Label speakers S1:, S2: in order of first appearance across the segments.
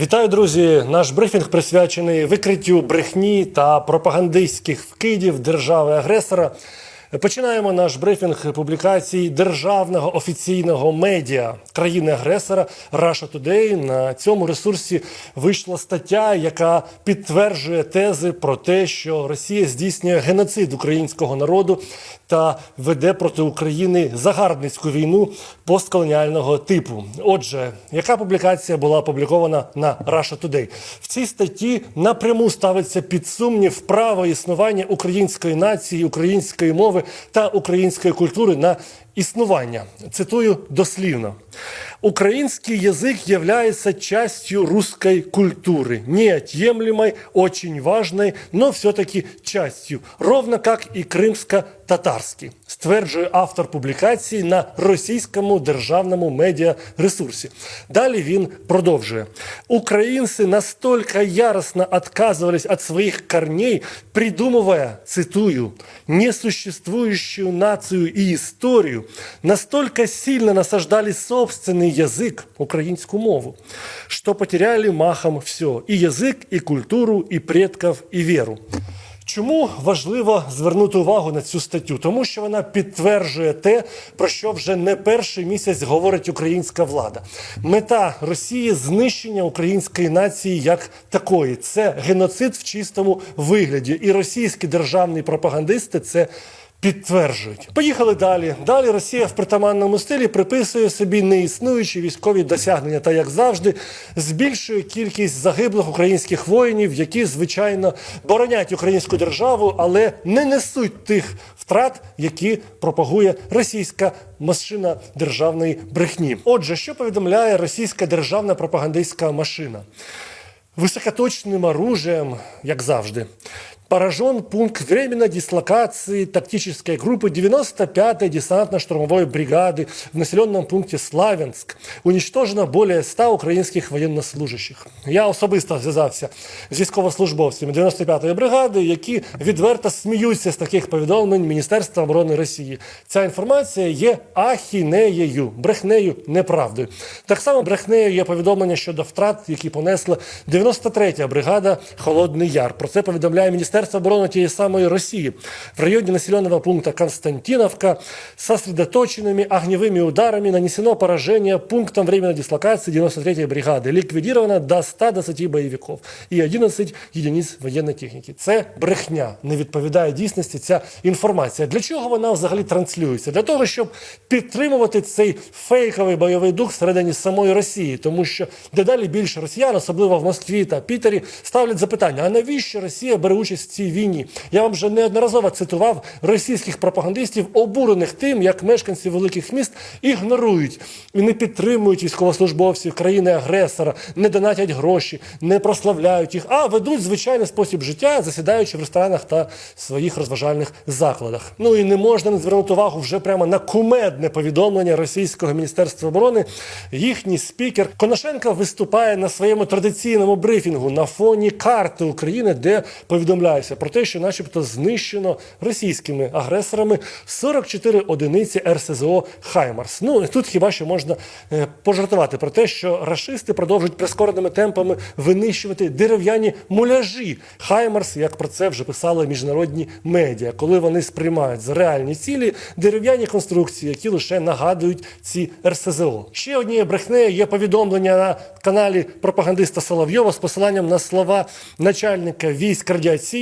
S1: Вітаю, друзі! Наш брифінг присвячений викриттю брехні та пропагандистських вкидів держави-агресора. Починаємо наш брифінг публікацій державного офіційного медіа країни-агресора Russia Today. На цьому ресурсі вийшла стаття, яка підтверджує тези про те, що Росія здійснює геноцид українського народу та веде проти України загарбницьку війну постколоніального типу. Отже, яка публікація була опублікована на Russia Today? В цій статті напряму ставиться під сумнів право існування української нації, української мови та української культури на існування. Цитую дослівно. Украинский язык является частью русской культуры, неотъемлемой, очень важной, но все-таки частью, ровно как і кримсько-татарський, стверджує автор публікації на російському державному медіаресурсі. Далі він продовжує. Украинцы настолько яростно отказывались от своих корней, придумывая, цитую, несуществующую нацию и историю, настолько сильно насаждали собственный язык, украинскую мову, что потеряли махом все – и язык, и культуру, и предков, и веру. Чому важливо звернути увагу на цю статтю? Тому що вона підтверджує те, про що вже не перший місяць говорить українська влада. Мета Росії знищення української нації як такої. Це геноцид в чистому вигляді. І російські державні пропагандисти це. Підтверджують. Поїхали далі. Далі Росія в притаманному стилі приписує собі неіснуючі військові досягнення та, як завжди, збільшує кількість загиблих українських воїнів, які, звичайно, боронять українську державу, але не несуть тих втрат, які пропагує російська машина державної брехні. Отже, що повідомляє російська державна пропагандистська машина? Высокоточным оружием, як завжди, поражен пункт временной дислокации тактической группы 95-й десантно-штурмовой бригады в населенном пункте Славянск. Уничтожено более 100 українських воєннослужащих. Я особисто зв'язався з військовослужбовцями 95-ї бригади, які відверто сміються з таких повідомлень Міністерства оборони Росії. Ця інформація є ахінеєю, брехнею, неправдою. Так само брехнею є повідомлення щодо втрат, які понесла 93-я бригада Холодний Яр. Про це повідомляє Міністерство оборони тієї самої Росії. В районі населеного пункта Константиновка сосредоточенными огневыми ударами нанесено поражение пунктам временной дислокации 93-й бригады. Ликвидировано до 120 боевиков и 11 единиць воєнної техніки. Це брехня, не відповідає дійсності ця інформація. Для чого вона взагалі транслюється? Для того, щоб підтримувати цей фейковий бойовий дух всередині самої Росії, тому що дедалі більше росіян, особливо в Москві та Пітері, ставлять запитання: а навіщо Росія бере участь в Цій війні? Я вам вже неодноразово цитував російських пропагандистів, обурених тим, як мешканці великих міст ігнорують і не підтримують військовослужбовців країни-агресора, не донатять гроші, не прославляють їх, а ведуть звичайний спосіб життя, засідаючи в ресторанах та своїх розважальних закладах. Ну і не можна не звернути увагу вже прямо на кумедне повідомлення російського міністерства оборони. Їхній спікер Коношенко виступає на своєму традиційному брифінгу на фоні карти України, де повідомляється про те, що, начебто, знищено російськими агресорами 44 одиниці РСЗО Хаймарс. Ну тут хіба що можна е, пожартувати про те, що рашисти продовжують прискореними темпами винищувати дерев'яні муляжі Хаймарс, як про це вже писали міжнародні медіа, коли вони сприймають за реальні цілі дерев'яні конструкції, які лише нагадують ці РСЗО. Ще однією брехнею є повідомлення на каналі пропагандиста Соловйова з посиланням на слова начальника військ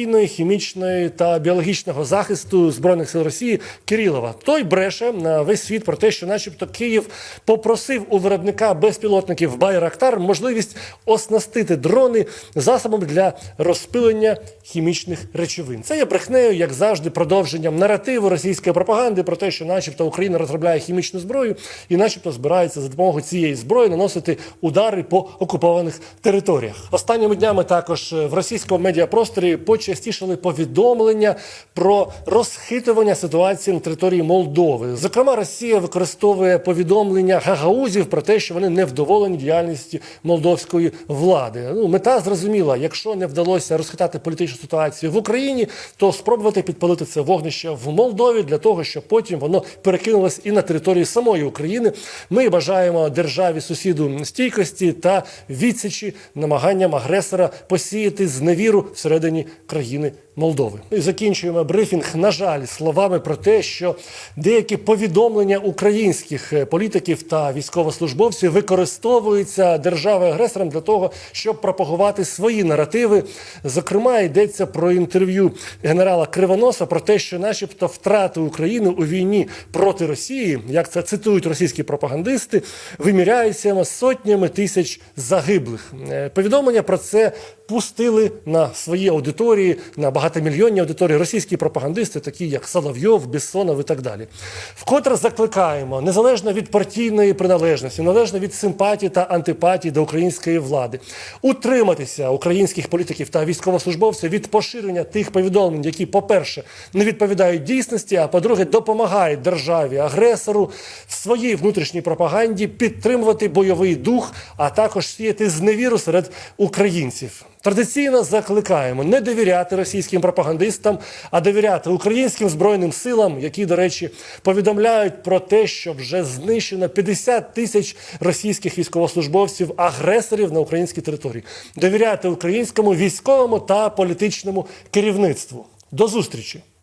S1: радіаційної, хімічної та біологічного захисту збройних сил Росії Кирилова. Той бреше на весь світ про те, що, начебто, Київ попросив у виробника безпілотників Байрактар можливість оснастити дрони засобами для розпилення хімічних речовин. Це є брехнею, як завжди, продовженням наративу російської пропаганди про те, що, начебто, Україна розробляє хімічну зброю і, начебто, збирається за допомогою цієї зброї наносити удари по окупованих територіях. Останніми днями також в російському медіапросторі почастішали найчастішали повідомлення про розхитування ситуації на території Молдови. Зокрема, Росія використовує повідомлення гагаузів про те, що вони невдоволені діяльністю молдовської влади. Ну, мета зрозуміла: якщо не вдалося розхитати політичну ситуацію в Україні, то спробувати підпалити це вогнище в Молдові для того, щоб потім воно перекинулось і на територію самої України. Ми бажаємо державі сусіду стійкості та відсічі намаганням агресора посіяти зневіру всередині країни України Молдови. І закінчуємо брифінг, на жаль, словами про те, що деякі повідомлення українських е, політиків та військовослужбовців використовуються державою агресором для того, щоб пропагувати свої наративи. Зокрема, йдеться про інтерв'ю генерала Кривоноса про те, що, начебто, втрати України у війні проти Росії, як це цитують російські пропагандисти, виміряються сотнями тисяч загиблих. Е, Повідомлення про це пустили на свої аудиторії, на багатомільйонні аудиторії російські пропагандисти, такі як Соловйов, Бессонов і так далі. Вкотре закликаємо, незалежно від партійної приналежності, незалежно від симпатії та антипатії до української влади, утриматися українських політиків та військовослужбовців від поширення тих повідомлень, які, по-перше, не відповідають дійсності, а по-друге, допомагають державі агресору в своїй внутрішній пропаганді підтримувати бойовий дух, а також сіяти зневіру серед українців. Традиційно закликаємо не довіряти російським пропагандистам, а довіряти українським збройним силам, які, до речі, повідомляють про те, що вже знищено 50 тисяч російських військовослужбовців, агресорів на українській території. Довіряти українському військовому та політичному керівництву. До зустрічі!